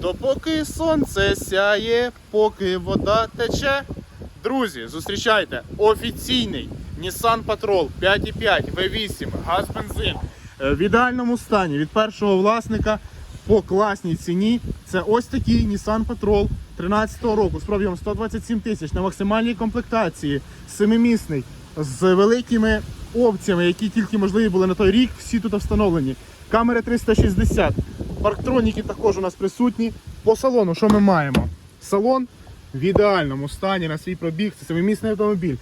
Допоки сонце сяє, поки вода тече. Друзі, зустрічайте офіційний Nissan Patrol 5.5 V8 газ бензин Е, в ідеальному стані від першого власника по класній ціні. Це ось такий Nissan Patrol 13-го року з пробігом 127 тисяч на максимальній комплектації, семимісний, з великими опціями, які тільки можливі були на той рік. Всі тут встановлені. Камери 360, парктроніки також у нас присутні. По салону, що ми маємо? Салон в ідеальному стані на свій пробіг. Це семимісний автомобіль.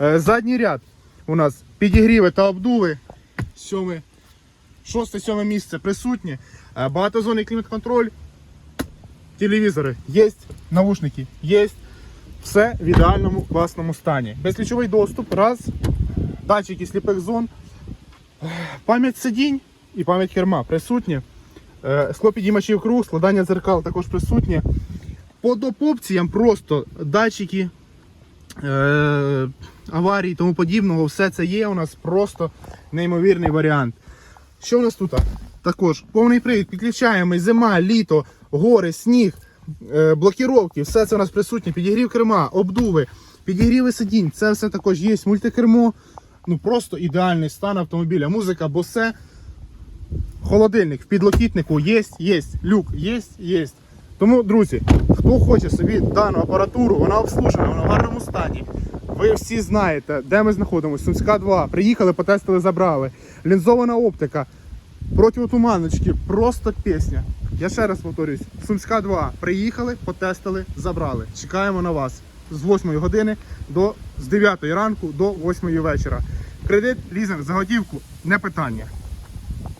Е, Задній ряд у нас підігріви та обдуви. Сьоме, шосте, сьоме місце присутні. Е, Багатозонний клімат-контроль. Телевізори є, наушники є. Все в ідеальному класному стані. Безключовий доступ, раз, датчики сліпих зон, Е, пам'ять сидінь і пам'ять керма присутні. Е, Склопідіймачів круг, складання дзеркал також присутнє. По допопціям просто датчики е, аварій і тому подібного, все це є у нас просто неймовірний варіант. Що у нас тут? Також повний привід, підключаємо зима, літо, гори, сніг, е, блокіровки, все це у нас присутнє, підігрів керма, обдуви, підігріви сидінь, це все також є, мультикермо. Ну просто ідеальний стан автомобіля. Музика, босе, холодильник в підлокітнику є, є, люк є, є. Тому, друзі, хто хоче собі дану апаратуру, вона обслужена, вона в гарному стані. Ви всі знаєте, де ми знаходимося. Сумська 2. Приїхали, потестили, забрали. Лінзована оптика, противотуманочки, просто пісня. Я ще раз повторюсь, Сумська 2. Приїхали, потестили, забрали. Чекаємо на вас з 8 години до з 9 ранку до 8 вечора. Кредит, лізинг, заготівку не питання.